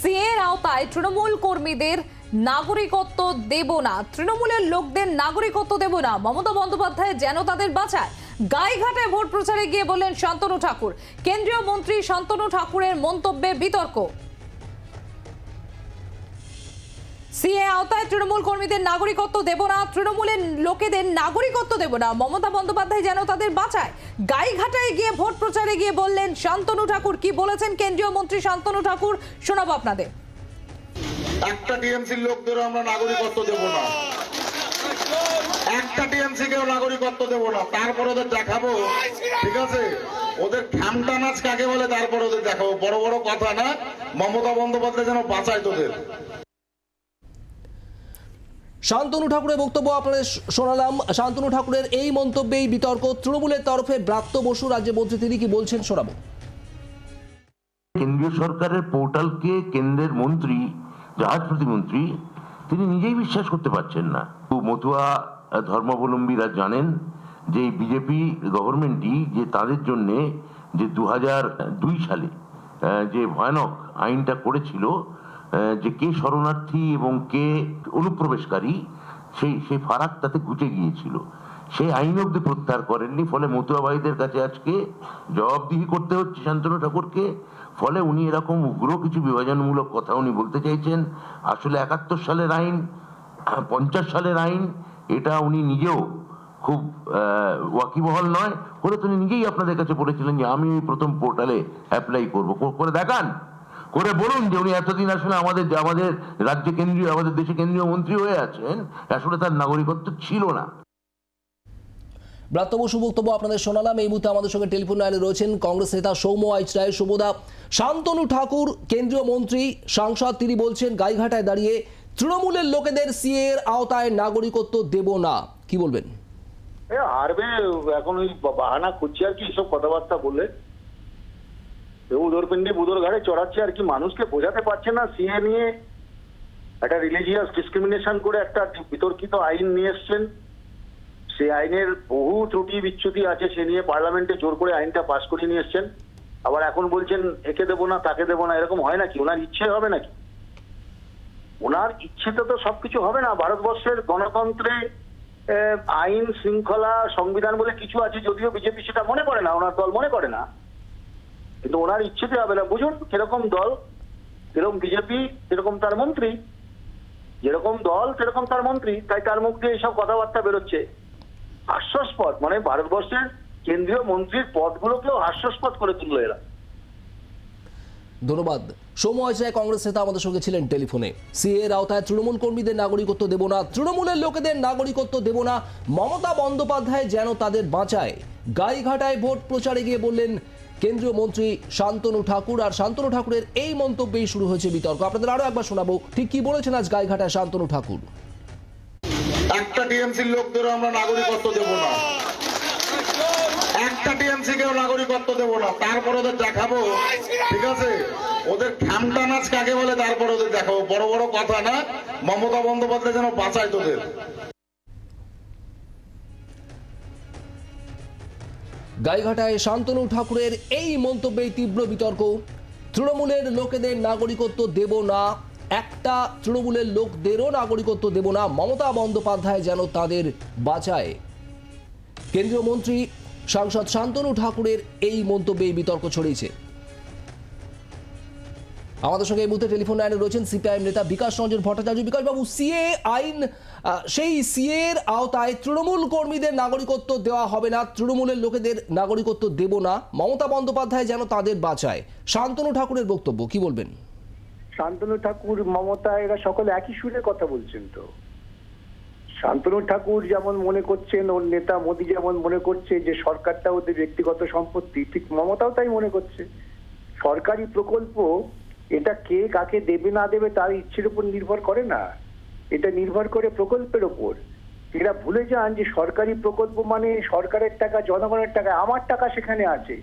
সিএর আওতায় তৃণমূল কর্মীদের নাগরিকত্ব দেব না। তৃণমূলের লোকদের নাগরিকত্ব দেব না। মমতা বন্দ্যোপাধ্যায় যেন তাদের বাঁচায়। গাইঘাটে ভোট প্রচারে গিয়ে বললেন শান্তনু ঠাকুর। কেন্দ্রীয় মন্ত্রী শান্তনু ঠাকুরের মন্তব্যে বিতর্ক। সিএ আওতায় তৃণমূল কর্মীদের নাগরিকত্ব দেব না, তৃণমূলের লোকেদের নাগরিকত্ব দেব না। মমতা বন্দ্যোপাধ্যায় যেন তাদের বাঁচায়। গাইঘাটায় গিয়ে ভোট প্রচারে গিয়ে বললেন, শান্তনু ঠাকুর কি বলেছেন? কেন্দ্রীয় মন্ত্রী শান্তনু ঠাকুর, শোনাবো আপনাদের। একটা টিএমসির লোকদেরও আমরা নাগরিকত্ব দেব না। একটা টিএমসি কেও নাগরিকত্ব দেব না। তারপর ওদের দেখাবো। ঠিক আছে? ওদের খ্যামটা নাচ কাকে বলে তারপর ওদের দেখাবো। বড় বড় কথা না। মমতা বন্দ্যোপাধ্যায় যেন বাঁচায় তোদের। শান্তনু ঠাকুরের বক্তব্য আপনাদের শোনালাম। শান্তনু ঠাকুরের এই মন্তব্যেই বিতর্ক। তৃণমূলের তরফে ব্রাত্য বসু রাজ্যমন্ত্রী, তিনি কি বলছেন শোনাবো। কেন্দ্রীয় সরকারের পোর্টালকে কেন্দ্রের মন্ত্রী জাহাজ প্রতিমন্ত্রী তিনি নিজেই বিশ্বাস করতে পারছেন না। মতুয়া ধর্মাবলম্বীরা জানেন যে বিজেপি গভর্নমেন্টই যে তাদের জন্যে যে দু সালে যে ভয়ানক আইনটা করেছিল যে কে শরণার্থী এবং কে অনুপ্রবেশকারী, সেই সেই ফারাক তাতে ঘুচে গিয়েছিল। সেই আইন অব্দি প্রত্যাহার করেননি, ফলে মতুয়া ভাইদের কাছে আজকে জবাবদিহি করতে হচ্ছে শান্তনু ঠাকুরকে। ফলে উনি এরকম উগ্র কিছু বিভাজনমূলক কথা উনি বলতে চাইছেন। আসলে একাত্তর সালের আইন, পঞ্চাশ সালের আইন, এটা উনি নিজেও খুব ওয়াকিবহল নয়। করে তিনি নিজেই আপনাদের কাছে বলেছিলেন যে আমি প্রথম পোর্টালে অ্যাপ্লাই করব। করে দেখান। করে বলুন যে উনি এতদিন আসলে আমাদের আমাদের রাজ্যে কেন্দ্রীয় আমাদের দেশে কেন্দ্রীয় মন্ত্রী হয়ে আছেন আসলে তার নাগরিকত্ব ছিল না। ব্রাত্য বসু বক্তব্য আপনাদের শোনালাম। এই মুহূর্তে আমাদের সঙ্গে টেলিফোন লাইনে রয়েছেন কংগ্রেস নেতা সৌম্য আইচ রায়। শুভদা শান্তনু ঠাকুর কেন্দ্রীয় মন্ত্রী সাংসদ তিনি বলছেন গাইঘাটায় দাঁড়িয়ে তৃণমূলের লোকেদের সিএ এর আওতায় নাগরিকত্ব দেব না। কি বলবেন? হারবে এখন ওই বাহানা খুঁজছে আর কি সব কথাবার্তা বলে। উদর পিন্ডি বুদর ঘাড়ে চড়াচ্ছে আর কি, মানুষকে বোঝাতে পারছে না, সিএ নিয়ে একটা রিলিজিয়াস ডিসক্রিমিনেশন করে একটা বিতর্কিত আইন নিয়ে এসছেন। সেই আইনের বহু ত্রুটি বিচ্যুতি আছে, সে নিয়ে পার্লামেন্টে জোর করে আইনটা পাশ করিয়ে নিয়ে এসছেন। আবার এখন বলছেন, একে দেবো না, তাকে দেবো না, এরকম হয় নাকি? ওনার ইচ্ছে হবে নাকি? ওনার ইচ্ছেতে তো সবকিছু হবে না। ভারতবর্ষের গণতন্ত্রে আইন শৃঙ্খলা সংবিধান বলে কিছু আছে, যদিও বিজেপি সেটা মনে করে না, ওনার দল মনে করে না। কিন্তু ওনার ইচ্ছেতে হবে না বুঝুন কীরকম দল সেরকম বিজেপি, সেরকম তার মন্ত্রী, যেরকম দল, সেরকম তার মন্ত্রী, তাই তার মুখ দিয়ে এইসব কথাবার্তা বেরোচ্ছে। হাস্যস্পদ মানে ভারতবর্ষের কেন্দ্রীয় মন্ত্রীর পদগুলোকেও হাস্যস্পদ করে তুললো এরা। ধন্যবাদ। সময় রায় কংগ্রেস নেতা আমাদের সঙ্গে ছিলেন টেলিফোনে। সিএ এর আওতায় তৃণমূল কর্মীদের নাগরিকত্ব দেব না, তৃণমূলের লোকেদের নাগরিকত্ব দেব না। মমতা বন্দ্যোপাধ্যায় যেন তাদের বাঁচায়। গাইঘাটায় ভোট প্রচারে গিয়ে বললেন কেন্দ্রীয় মন্ত্রী শান্তনু ঠাকুর, আর শান্তনু ঠাকুরের এই মন্তব্যেই শুরু হয়েছে বিতর্ক। আপনাদের আরও একবার শোনাবো, ঠিক কি বলেছেন আজ গাইঘাটায় শান্তনু ঠাকুর? একটা টিএমসির লোকদেরও আমরা নাগরিকত্ব দেব না। একটা টিএমসি কেও নাগরিকত্ব দেব না, তারপর ওদের দেখাবো। ঠিক আছে? ওদের খ্যামটা নাচ কাকে বলে তারপর ওদের দেখাবো। বড় বড় কথা না, মমতা বন্দ্যোপাধ্যায় যেন বাঁচায় তোদের। গাইঘাটায় শান্তনু ঠাকুরের এই মন্তব্যে তীব্র বিতর্ক। তৃণমূলের লোকেদের নাগরিকত্ব দেব না, একটা তৃণমূলের লোকদেরও নাগরিকত্ব দেব না, মমতা বন্দ্যোপাধ্যায় যেন তাদের বাঁচায়। কেন্দ্রীয় মন্ত্রী সাংসদ শান্তনু ঠাকুরের এই মন্তব্যেই বিতর্ক ছড়িয়েছে। আমাদের সঙ্গে এই মুহূর্তে টেলিফোন লাইনে রয়েছেন সিপিআইএম নেতা বিকাশ রঞ্জন ভট্টাচার্য। বিকাশবাবু, সিএ আইন সেই সিএ এর আওতায় তৃণমূল কর্মীদের নাগরিকত্ব দেওয়া হবে না, তৃণমূলের লোকেদের নাগরিকত্ব দেব না। মমতা বন্দ্যোপাধ্যায় যেন তাদের বাঁচায়। শান্তনু ঠাকুরের বক্তব্য, কি বলবেন? শান্তনু ঠাকুর, মমতা, এরা সকলে একই সুরে কথা বলছেন তো। শান্তনু ঠাকুর যেমন মনে করছেন, ওর নেতা মোদী যেমন মনে করছে যে সরকারটা ওদের ব্যক্তিগত সম্পত্তি, ঠিক মমতাও তাই মনে করছে। সরকারি প্রকল্প, এটা কে কাকে দেবে না দেবে তার ইচ্ছের উপর নির্ভর করে না। এটা নির্ভর করে প্রকল্পের ওপর এরা ভুলে যান যে সরকারি প্রকল্প মানে সরকারের টাকা, জনগণের টাকা, আমার টাকা সেখানে আছে।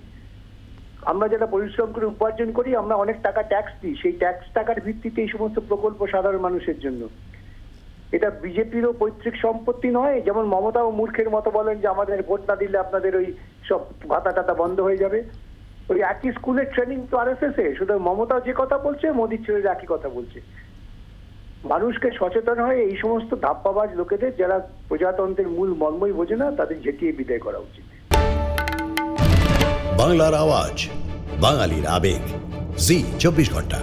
আমরা যারা পরিশ্রম করে উপার্জন করি, আমরা অনেক টাকা ট্যাক্স দিই। সেই ট্যাক্স টাকার ভিত্তিতে এই সমস্ত প্রকল্প সাধারণ মানুষের জন্য। এটা বিজেপিরও পৈতৃক সম্পত্তি নয়, যেমন মমতা ও মূর্খের মতো বলেন যে আমাদের ভোট না দিলে আপনাদের ওই সব ভাতা টাতা বন্ধ হয়ে যাবে। ওই একই স্কুলের ট্রেনিং তো আর এস এস এ শুধু মমতা যে কথা বলছে মোদির ছেলেরা একই কথা বলছে। মানুষকে সচেতন হয় এই সমস্ত ধাপ্পাবাজ লোকেদের, যারা প্রজাতন্ত্রের মূল মর্মই বোঝে না, তাদের ঝেঁটিয়ে বিদায় করা উচিত। বাংলার আওয়াজ, বাঙালির আবেগ। জি, চব্বিশ ঘণ্টা।